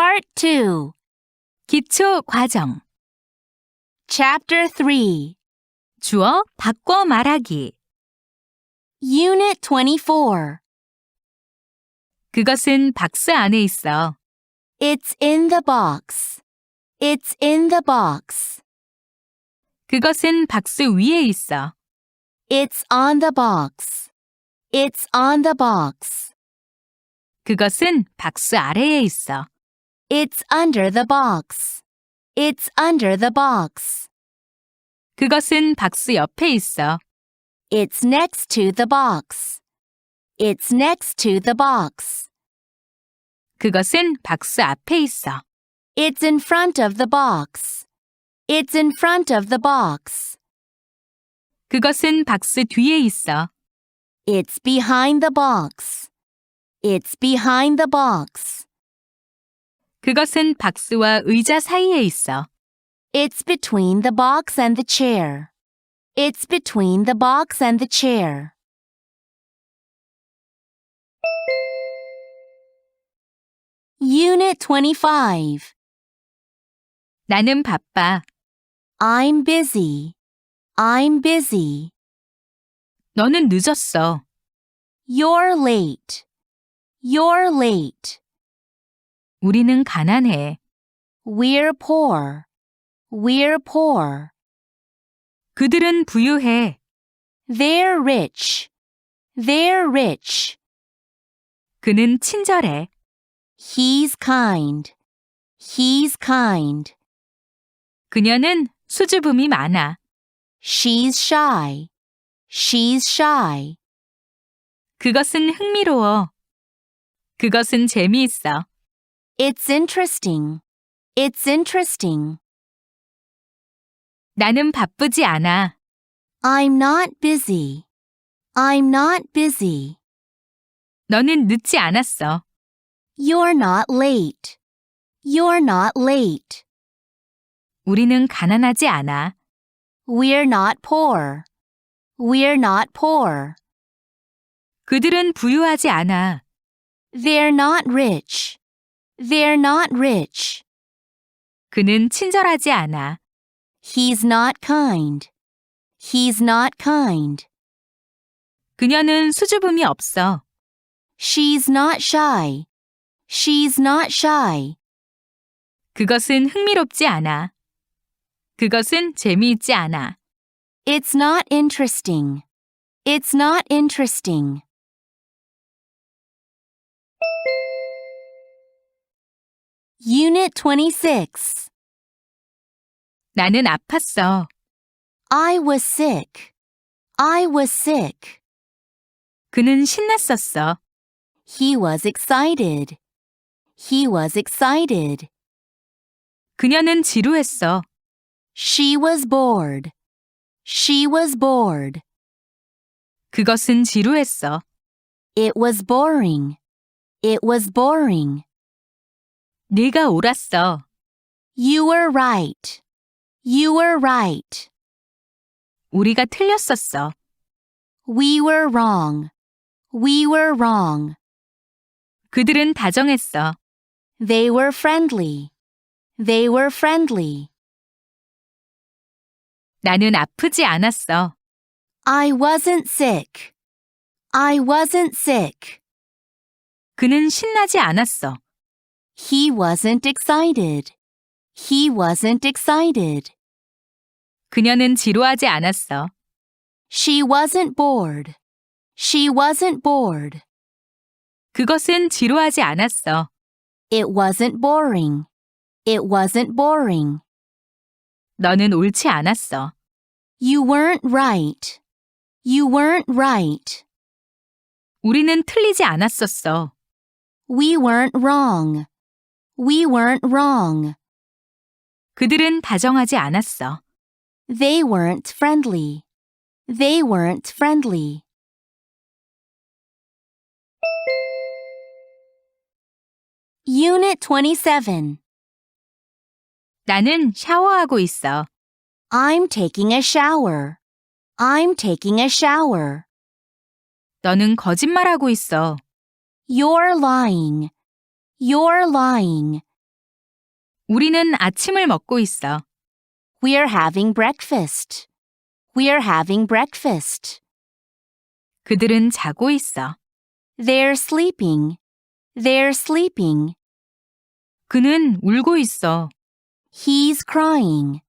Part 2, 기초 과정. Chapter 3, 주어 바꿔 말하기. Unit 24. 그것은 박스 안에 있어. It's in the box. It's in the box. 그것은 박스 위에 있어. It's on the box. It's on the box. 그것은 박스 아래에 있어. It's under the box. It's under the box. 그것은 박스 옆에 있어. It's next to the box. It's next to the box. 그것은 박스 앞에 있어. It's in front of the box. It's in front of the box. 그것은 박스 뒤에 있어. It's behind the box. It's behind the box. 그것은 박스와 의자 사이에 있어. It's between the box and the chair. It's between the box and the chair. Unit 25. 나는 바빠. I'm busy. I'm busy. 너는 늦었어. You're late. You're late. 우리는 가난해. We're poor. We're poor. 그들은 부유해. They're rich. They're rich. 그는 친절해. He's kind. He's kind. 그녀는 수줍음이 많아. She's shy. She's shy. 그것은 흥미로워. 그것은 재미있어. It's interesting. It's interesting. 나는 바쁘지 않아. I'm not busy. I'm not busy. 너는 늦지 않았어. You're not late. You're not late. 우리는 가난하지 않아. We're not poor. We're not poor. 그들은 부유하지 않아. They're not rich. They're not rich. 그는 친절하지 않아. He's not kind. He's not kind. 그녀는 수줍음이 없어. She's not shy. She's not shy. 그것은 흥미롭지 않아. 그것은 재미있지 않아. It's not interesting. It's not interesting. Unit 26. 나는 아팠어. I was sick. I was sick. 그는 신났었어. He was excited. He was excited. 그녀는 지루했어. She was bored. She was bored. 그것은 지루했어. It was boring. It was boring. 네가 옳았어. You were right. You were right. 우리가 틀렸었어. We were wrong. We were wrong. 그들은 다정했어. They were friendly. They were friendly. 나는 아프지 않았어. I wasn't sick. I wasn't sick. 그는 신나지 않았어. He wasn't excited. He wasn't excited. 그녀는 지루하지 않았어. She wasn't bored. She wasn't bored. 그것은 지루하지 않았어. It wasn't boring. It wasn't boring. 너는 옳지 않았어. You weren't right. You weren't right. 우리는 틀리지 않았었어. We weren't wrong. We weren't wrong. 그들은 다정하지 않았어. They weren't friendly. They weren't friendly. Unit 27. 나는 샤워하고 있어. I'm taking a shower. I'm taking a shower. 너는 거짓말하고 있어. You're lying. You're lying. 우리는 아침을 먹고 있어. We're having breakfast. We're having breakfast. 그들은 자고 있어. They're sleeping. They're sleeping. 그는 울고 있어. He's crying.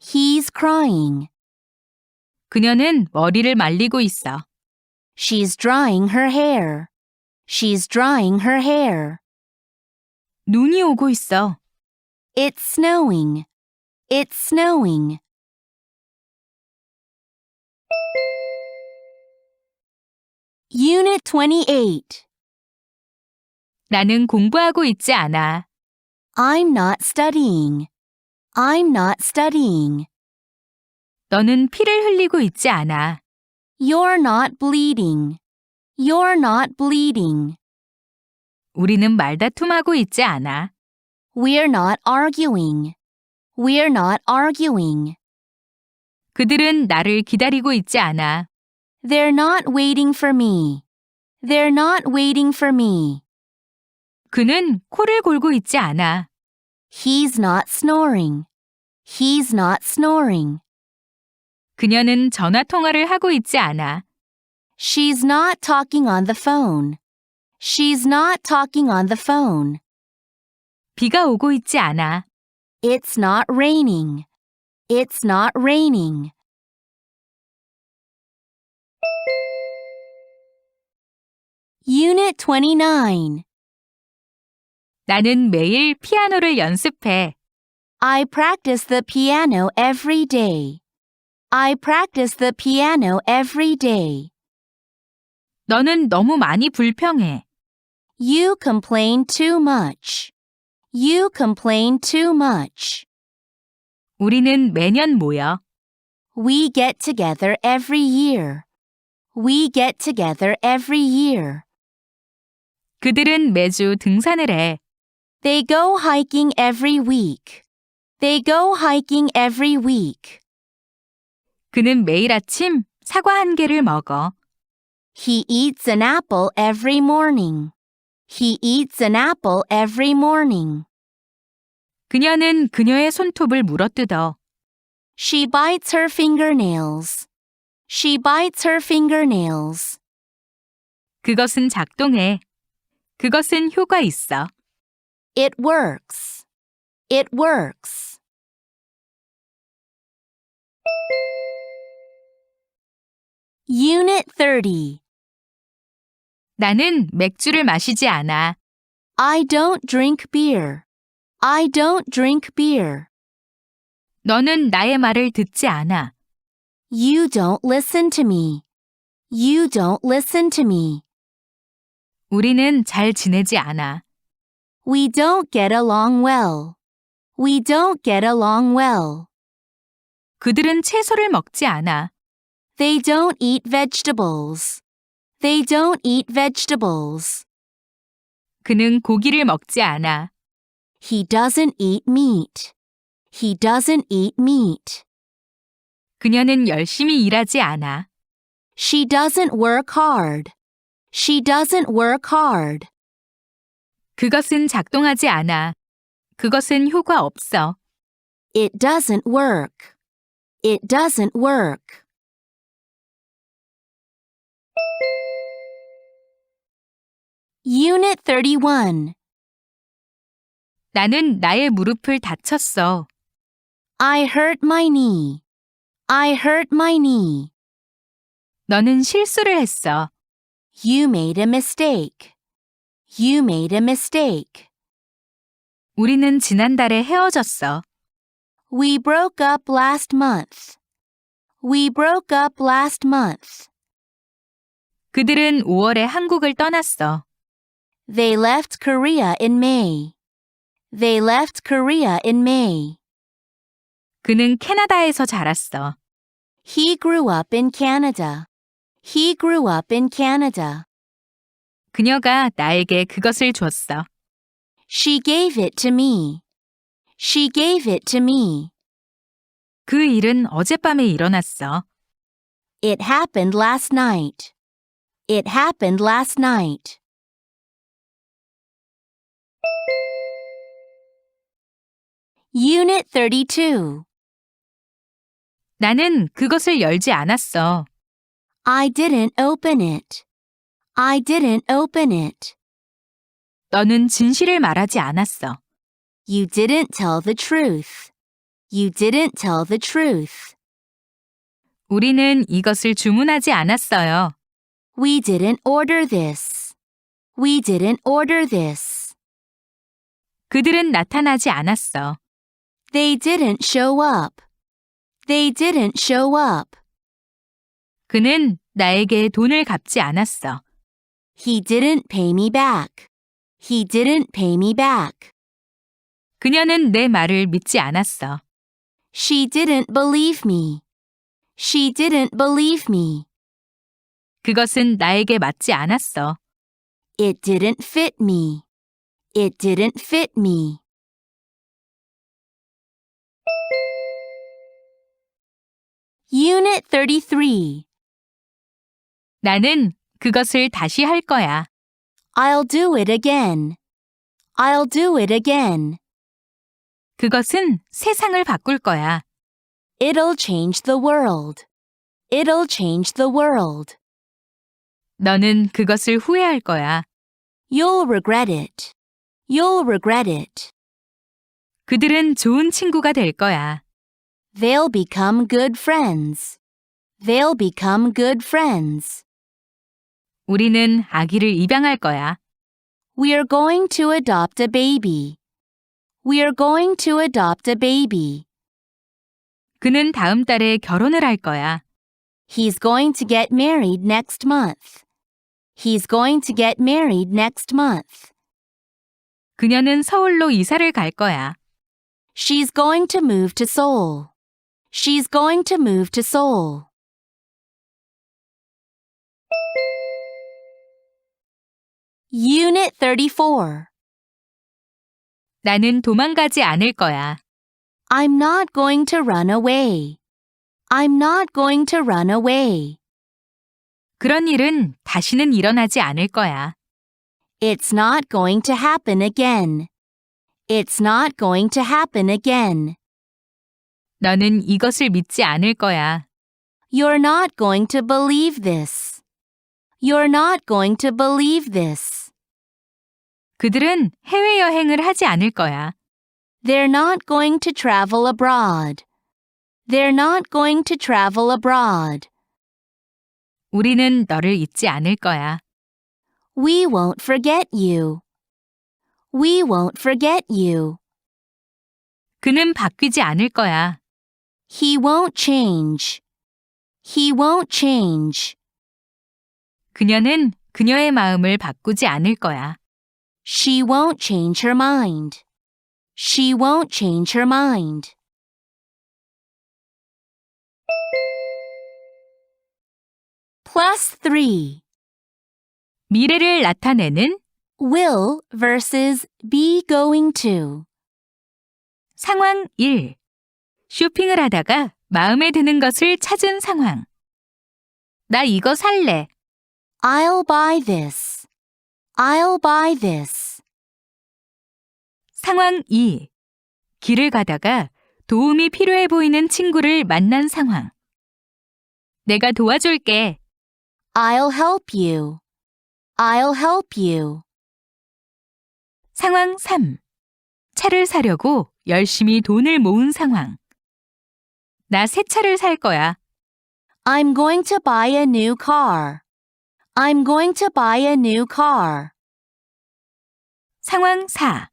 He's crying. 그녀는 머리를 말리고 있어. She's drying her hair. She's drying her hair. 눈이 오고 있어. It's snowing. It's snowing. Unit 28. 나는 공부하고 있지 않아. I'm not studying. I'm not studying. 너는 피를 흘리고 있지 않아. You're not bleeding. You're not bleeding. 우리는 말다툼하고 있지 않아. We're not arguing. We're not arguing. 그들은 나를 기다리고 있지 않아. They're not waiting for me. They're not waiting for me. 그는 코를 골고 있지 않아. He's not snoring. He's not snoring. 그녀는 전화 통화를 하고 있지 않아. She's not talking on the phone. She's not talking on the phone. 비가 오고 있지 않아. It's not raining. It's not raining. Unit 29. 나는 매일 피아노를 연습해. I practice the piano every day. I practice the piano every day. 너는 너무 많이 불평해. You complain too much. You complain too much. 우리는 매년 모여. We get together every year. We get together every year. 그들은 매주 등산을 해. They go hiking every week. They go hiking every week. 그는 매일 아침 사과 한 개를 먹어. He eats an apple every morning. He eats an apple every morning. 그녀는 그녀의 손톱을 물어뜯어. She bites her fingernails. She bites her fingernails. 그것은 작동해. 그것은 효과 있어. It works. It works. Unit 30. 나는 맥주를 마시지 않아. I don't drink beer. I don't drink beer. 너는 나의 말을 듣지 않아. You don't listen to me. You don't listen to me. 우리는 잘 지내지 않아. We don't get along well. We don't get along well. 그들은 채소를 먹지 않아. They don't eat vegetables. They don't eat vegetables. 그는 고기를 먹지 않아. He doesn't eat meat. He doesn't eat meat. 그녀는 열심히 일하지 않아. She doesn't work hard. She doesn't work hard. 그것은 작동하지 않아. 그것은 효과 없어. It doesn't work. It doesn't work. Unit 31. 나는 나의 무릎을 다쳤어. I hurt my knee. I hurt my knee. 너는 실수를 했어. You made a mistake. You made a mistake. 우리는 지난달에 헤어졌어. We broke up last month. We broke up last month. 그들은 5월에 한국을 떠났어. They left Korea in May. They left Korea in May. 그는 캐나다에서 자랐어. He grew up in Canada. He grew up in Canada. 그녀가 나에게 그것을 줬어. She gave it to me. She gave it to me. 그 일은 어젯밤에 일어났어. It happened last night. It happened last night. Unit 32. 나는 그것을 열지 않았어. I didn't open it. I didn't open it. 너는 진실을 말하지 않았어. You didn't tell the truth. You didn't tell the truth. 우리는 이것을 주문하지 않았어요. We didn't order this. We didn't order this. 그들은 나타나지 않았어. They didn't show up. They didn't show up. 그는 나에게 돈을 갚지 않았어. He didn't pay me back. He didn't pay me back. 그녀는 내 말을 믿지 않았어. She didn't believe me. She didn't believe me. 그것은 나에게 맞지 않았어. It didn't fit me. It didn't fit me. Unit 33. 나는 그것을 다시 할 거야. I'll do it again. I'll do it again. 그것은 세상을 바꿀 거야. It'll change the world. It'll change the world. 너는 그것을 후회할 거야. You'll regret it. You'll regret it. 그들은 좋은 친구가 될 거야. They'll become good friends. They'll become good friends. 우리는 아기를 입양할 거야. We're going to adopt a baby. We're going to adopt a baby. 그는 다음 달에 결혼을 할 거야. He's going to get married next month. He's going to get married next month. 그녀는 서울로 이사를 갈 거야. She's going to move to Seoul. She's going to move to Seoul. Unit 34. 나는 도망가지 않을 거야. I'm not going to run away. I'm not going to run away. 그런 일은 다시는 일어나지 않을 거야. It's not going to happen again. It's not going to happen again. 너는 이것을 믿지 않을 거야. You're not going to believe this. You're not going to believe this. 그들은 해외여행을 하지 않을 거야. They're not going to travel abroad. They're not going to travel abroad. 우리는 너를 잊지 않을 거야. We won't forget you. We won't forget you. 그는 바뀌지 않을 거야. He won't change. He won't change. 그녀는 그녀의 마음을 바꾸지 않을 거야. She won't change her mind. She won't change her mind. Plus 3. 미래를 나타내는 Will versus be going to. 상황 1. 쇼핑을 하다가 마음에 드는 것을 찾은 상황. 나 이거 살래. I'll buy this. I'll buy this. 상황 2. 길을 가다가 도움이 필요해 보이는 친구를 만난 상황. 내가 도와줄게. I'll help you. I'll help you. 상황 3. 차를 사려고 열심히 돈을 모은 상황. 나 새 차를 살 거야. I'm going to buy a new car. I'm going to buy a new car. 상황 4.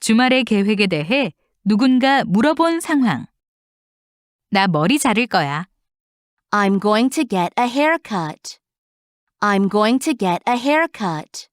주말의 계획에 대해 누군가 물어본 상황. 나 머리 자를 거야. I'm going to get a haircut. I'm going to get a haircut.